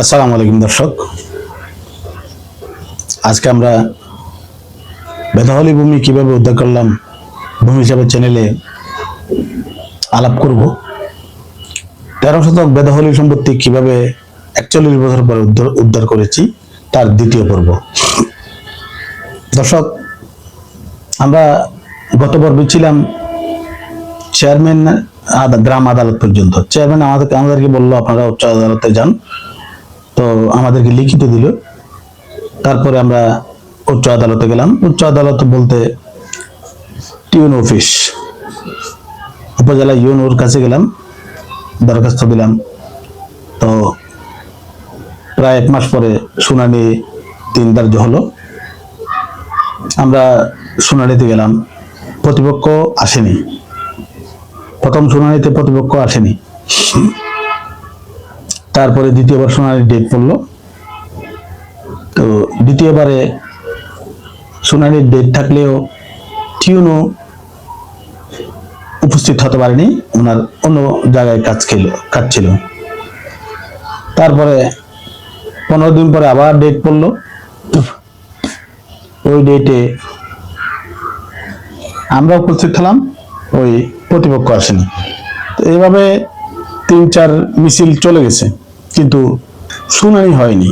আসসালামু আলাইকুম দর্শক। আজকে আমরা বেদহলি ভূমি কীভাবে উদ্ধার করলাম ভূমি হিসাবে চ্যানেলে আলাপ করব। তেরো শতক বেদহলি সম্পত্তি কীভাবে একচল্লিশ বছর পরে উদ্ধার উদ্ধার করেছি, তার দ্বিতীয় পর্ব। দর্শক, আমরা গত পর্বে ছিলাম চেয়ারম্যান গ্রাম আদালত পর্যন্ত। চেয়ারম্যান আমাদেরকে আমাদেরকে বলল আপনারা উচ্চ আদালতে যান। তো আমাদেরকে লিখিত দিল। তারপরে আমরা উচ্চ আদালতে গেলাম। উচ্চ আদালত বলতে টিউন অফিস। উপজেলা ইউনোর কাছে গেলাম, দরখাস্ত দিলাম। তো প্রায় এক মাস পরে শুনানি তিন ধার্য হলো। আমরা শুনানিতে গেলাম, প্রতিপক্ষ আসেনি। প্রথম শুনানিতে প্রতিপক্ষ আসেনি। তারপরে দ্বিতীয়বার শুনানির ডেট পড়ল। তো দ্বিতীয়বারে শুনানির ডেট থাকলেও টিউনও উপস্থিত হতে পারেনি, ওনার অন্য জায়গায় কাজ ছিল কাজ ছিল তারপরে পনেরো দিন পরে আবার ডেট পড়ল। ওই ডেটে আমরা উপস্থিত হলাম, ওই প্রতিপক্ষ আসেনি। তো এইভাবে তিন চার মিছিল চলে গেছে। কিন্তু শুনানি হয়নি।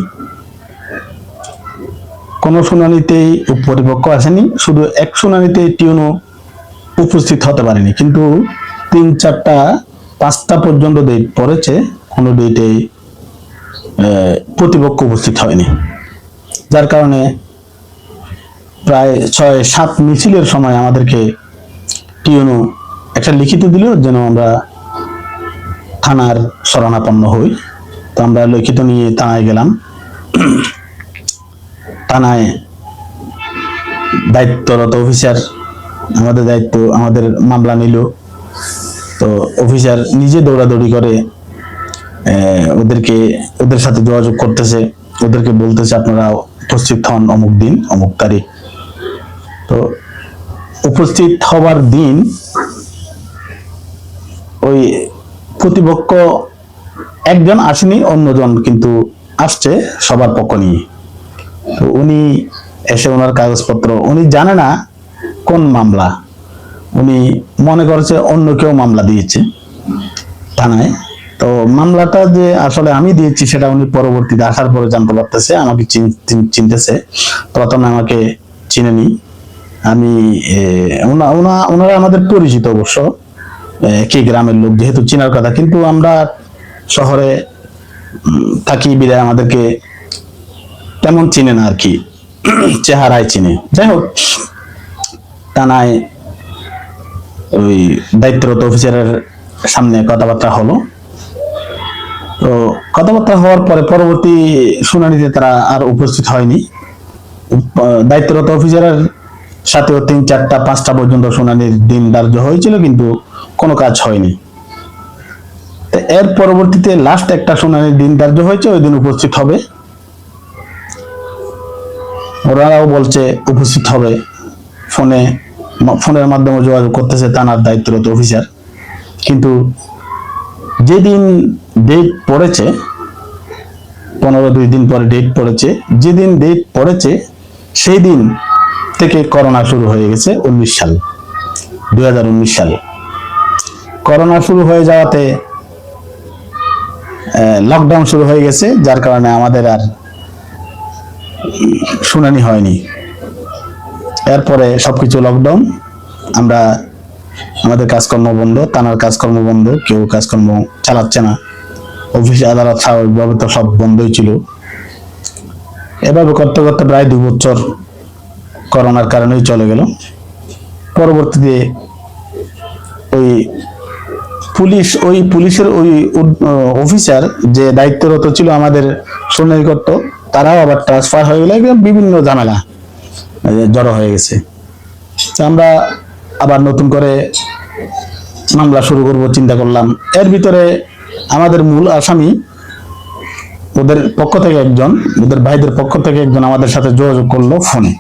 কোনো শুনানিতেই প্রতিপক্ষ আসেনি। শুধু এক শুনানিতে টিউনও উপস্থিত হতে পারেনি। কিন্তু তিন চারটা, পাঁচটা পর্যন্ত ডেট পড়েছে। কোনো ডেটেই প্রতিপক্ষ উপস্থিত হয়নি। যার কারণে প্রায় ছয়, সাত মিছিলের সময় আমাদেরকে টিউনও একটা লিখিত দিল, যেন আমরা থানার শরণাপন্ন হই। তো আমরা লিখিত নিয়ে থানায় গেলাম। থানায় দায়িত্বরত অফিসার আমাদের দায়িত্ব, আমাদের মামলা নিল। তো অফিসার নিজে দৌড়াদৌড়ি করে ওদেরকে, ওদের সাথে যোগাযোগ করতেছে। ওদেরকে বলতেছে, আপনারা উপস্থিত হন অমুক দিন, অমুক তারিখ। তো উপস্থিত হবার দিন ওই প্রতিপক্ষ একজন আসেনি, অন্যজন কিন্তু আসছে সবার পক্ষ নিয়ে। তো উনি এসে ওনার কাগজপত্র, উনি জানে না কোন মামলা। উনি মনে করছে অন্য কেউ মামলা দিয়েছে থানায়। তো মামলাটা যে আসলে আমি দিয়েছি সেটা উনি পরবর্তীতে আসার পরে জানতে পারতেছে, আমাকে চিন- চিন- চিনতেছে। প্রথমে আমাকে চিনেনি। আমি ওনারা আমাদের পরিচিত অবশ্য। কি গ্রামের লোক, যেহেতু চিনার কথা। কিন্তু আমরা শহরে থাকি বিদায় আমাদেরকে তেমন চিনে না আর কি। চেহারায় চিনে। যাই হোক থানায় ওই দায়িত্বরত অফিসারের সামনে কথাবার্তা হলো। তো কথাবার্তা হওয়ার পরে পরবর্তী শুনানিতে তারা আর উপস্থিত হয়নি। দায়িত্বরত অফিসারের সাথেও তিন, চারটা, পাঁচটা পর্যন্ত শুনানির দিন ধার্য হয়েছিল, কিন্তু কোনো কাজ হয়নি। এর পরবর্তীতে লাস্ট একটা শুনানির দিন ধার্য হয়েছে, ওই দিন উপস্থিত হবে। ওরাও বলছে উপস্থিত হবে। ফোনে ফোনের মাধ্যমে যোগাযোগ করতেছে থানার দায়িত্বরত অফিসার কিন্তু যেদিন ডেট পড়েছে, পনেরো দুই দিন পরে ডেট পড়েছে, যেদিন ডেট পড়েছে সেই দিন থেকে করোনা শুরু হয়ে গেছে উনিশ সাল, দুই হাজার উনিশ সালে। করোনা শুরু হয়ে যাওয়াতে লকডাউন শুরু হয়ে গেছে, যার কারণে আমাদের আর শুনানি হয়নি। এরপরে সবকিছু লকডাউন আমরা আমাদের কাজকর্ম বন্ধ, থানার কাজকর্ম বন্ধ, কেউ কাজকর্ম চালাচ্ছে না। অফিস, আদালত স্বাভাবিকভাবে তো সব বন্ধই ছিল। এভাবে করতে করতে প্রায় দু বছর করোনার কারণেই চলে গেল। পরবর্তীতে ওই পুলিশ, ওই পুলিশের ওই অফিসার যে দায়িত্বরত ছিল আমাদের শুনানি করত তারাও আবার ট্রান্সফার হয়ে গেলে বিভিন্ন ঝামেলা জড়ো হয়ে গেছে। আমরা আবার নতুন করে মামলা শুরু করব, চিন্তা করলাম। এর ভিতরে আমাদের মূল আসামি, ওদের পক্ষ থেকে একজন, ওদের ভাইদের পক্ষ থেকে একজন আমাদের সাথে যোগাযোগ করল ফোনে।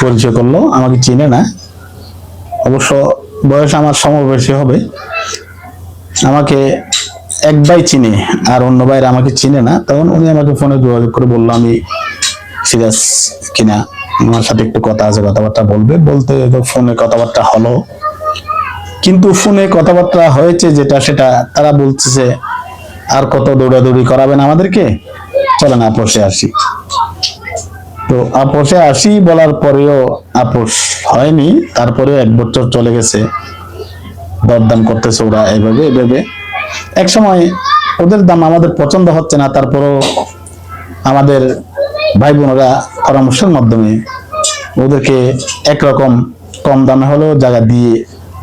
পরিচয় করল, আমাকে চিনে না। অবশ্য বয়স আমার সমবয়সী হবে। আমাকে এক ভাই চিনে, আর অন্য ভাইরা আমাকে চিনে না। তখন উনি আমাকে ফোনে যোগাযোগ করে বলল, আমি সিরিয়াস কিনা? আমার সাথে একটু কথা আছে, কথাবার্তা বলবে। বলতে তো ফোনে কথাবার্তা হলো। কিন্তু ফোনে কথাবার্তা হয়েছে যেটা, সেটা তারা বলতেছে, আর কত দৌড়াদৌড়ি করাবেন আমাদেরকে? চলেন আপোষে আসি। তো আপোষে আসি বলার পরেও আপোষ হয়নি তারপরে এক বছর চলে গেছে। দরদাম করতেছে ওরা এভাবে এভাবে। এক সময় ওদের দাম আমাদের পছন্দ হচ্ছে না, তারপরও আমাদের ভাই বোনেরা পরামর্শের মাধ্যমে ওদেরকে একরকম কম দামে হলেও জায়গা দিয়ে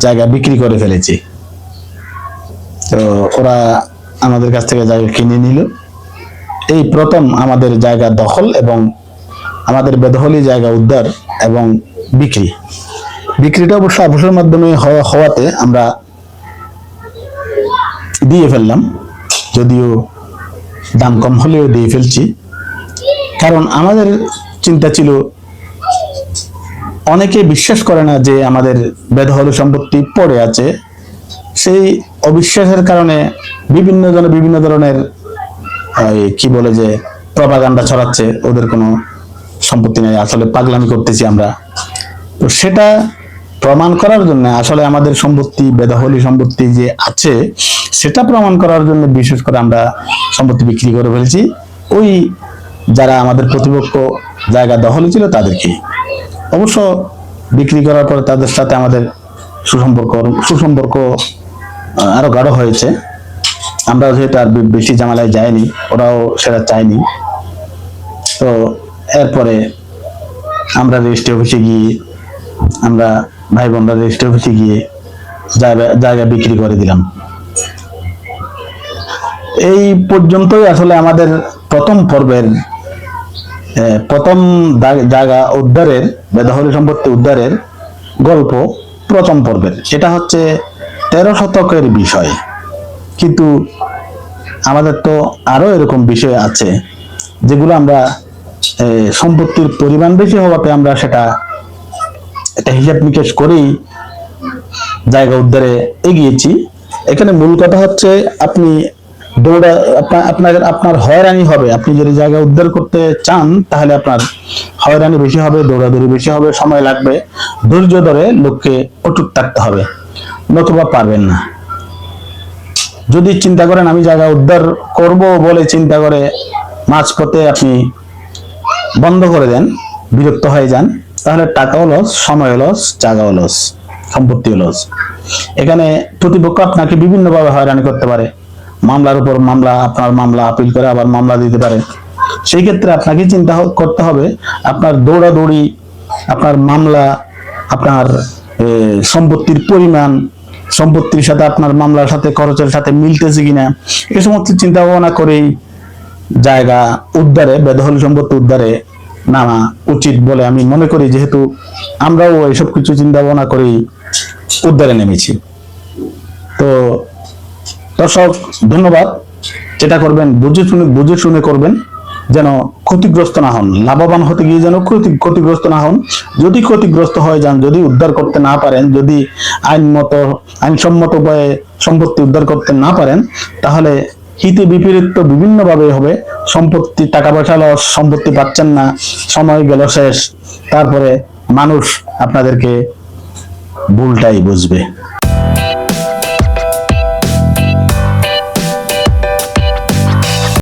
জায়গা বিক্রি করে ফেলেছি। তো ওরা আমাদের কাছ থেকে জায়গা কিনে নিল। এই প্রথম আমাদের জায়গা দখল এবং আমাদের বেদহলি জায়গা উদ্ধার এবং বিক্রি। বিক্রিটা অবশ্য আপোষের মাধ্যমে হওয়া- হওয়াতে আমরা দিয়ে ফেললাম, যদিও দাম কম হলেও দিয়ে ফেলছি। কারণ আমাদের চিন্তা ছিল, অনেকে বিশ্বাস করে না যে আমাদের বেদহল সম্পত্তি পড়ে আছে। সেই অবিশ্বাসের কারণে বিভিন্ন জনে, বিভিন্ন ধরনের কি বলে যে প্রপাগান্ডা ছড়াচ্ছে, ওদের কোনো সম্পত্তি নেই। আসলে পাগলামি করতেছি আমরা। তো সেটা প্রমাণ করার জন্য, আসলে আমাদের সম্পত্তি বেদহলি সম্পত্তি যে আছে, সেটা প্রমাণ করার জন্য বিশেষ করে আমরা সম্পত্তি বিক্রি করে ফেলেছি। ওই যারা আমাদের প্রতিপক্ষ জায়গা দখলে ছিল তাদেরকে। অবশ্য বিক্রি করার পরে তাদের সাথে আমাদের সুসম্পর্ক সুসম্পর্ক আরও গাঢ় হয়েছে। আমরা যেহেতু আর বেশি জামালায় যাইনি, ওরাও সেটা চায়নি। তো এরপরে আমরা রেজিস্ট্রি অফিসে গিয়ে, আমরা ভাই বোনরা রেজিস্ট্রি অফিসে গিয়ে জায়গা জায়গা বিক্রি করে দিলাম। এই পর্যন্তই আসলে আমাদের প্রথম পর্বের প্রথম জায়গা উদ্ধারের বেদহলি সম্পত্তি উদ্ধারের গল্প প্রথম পর্বের। সেটা হচ্ছে তেরো শতকের বিষয়। কিন্তু আমাদের তো আরও এরকম বিষয় আছে, যেগুলো আমরা সম্পত্তির পরিমাণ বেশি হওয়াতে আমরা সেটা একটা হিসাব নিকেশ করেই জায়গা উদ্ধারে এগিয়েছি। এখানে মূল কথা হচ্ছে আপনি আপনার আপনার হয়রানি হবে। আপনি যদি জায়গা উদ্ধার করতে চান, তাহলে আপনার হয়রানি বেশি হবে, দৌড়াদৌড়ি বেশি হবে, সময় লাগবে। ধৈর্য ধরে লোককে অটুট থাকতে হবে, নতুবা পারবেন না। যদি চিন্তা করেন, আমি জায়গা উদ্ধার করব বলে চিন্তা করে মাঝপথে আপনি বন্ধ করে দেন, বিরক্ত হয়ে যান, তাহলে টাকাও লস সময় লস জায়গাও লস সম্পত্তিও লস এখানে প্রতিপক্ষ আপনাকে বিভিন্নভাবে হয়রানি করতে পারে। মামলার উপর মামলা, আপনার মামলা আপিল করে আবার মামলা দিতে পারে। সেই ক্ষেত্রে আপনাকে চিন্তা করতে হবে, আপনার দৌড়াদৌড়ি, আপনার মামলা, আপনার সম্পত্তির পরিমাণ, সম্পত্তির সাথে আপনার মামলার সাথে খরচের সাথে মিলতেছে কিনা এই সমস্ত চিন্তা ভাবনা করেই জায়গা উদ্ধারে বেদহল সম্পত্তি উদ্ধারে নামা উচিত বলে আমি মনে করি, যেহেতু আমরাও এইসব কিছু চিন্তা ভাবনা করেই উদ্ধারে নেমেছি। তো দর্শক, ধন্যবাদ। যেটা করবেন, বুঝে শুনে বুঝে শুনে করবেন, যেন ক্ষতিগ্রস্ত না হন, লাভবান হতে গিয়ে যেন ক্ষতি, ক্ষতিগ্রস্ত না হন। যদি ক্ষতিগ্রস্ত হয়ে যান, যদি উদ্ধার করতে না পারেন, যদি আইনমত, আইনসম্মত উপায়ে সম্পত্তি উদ্ধার করতে না পারেন, তাহলে হিতে বিপরীত তো বিভিন্নভাবে হবে। সম্পত্তি টাকা পয়সা লস, সম্পত্তি পাচ্ছেন না, সময় গেল শেষ। তারপরে মানুষ আপনাদেরকে ভুলটাই বুঝবে।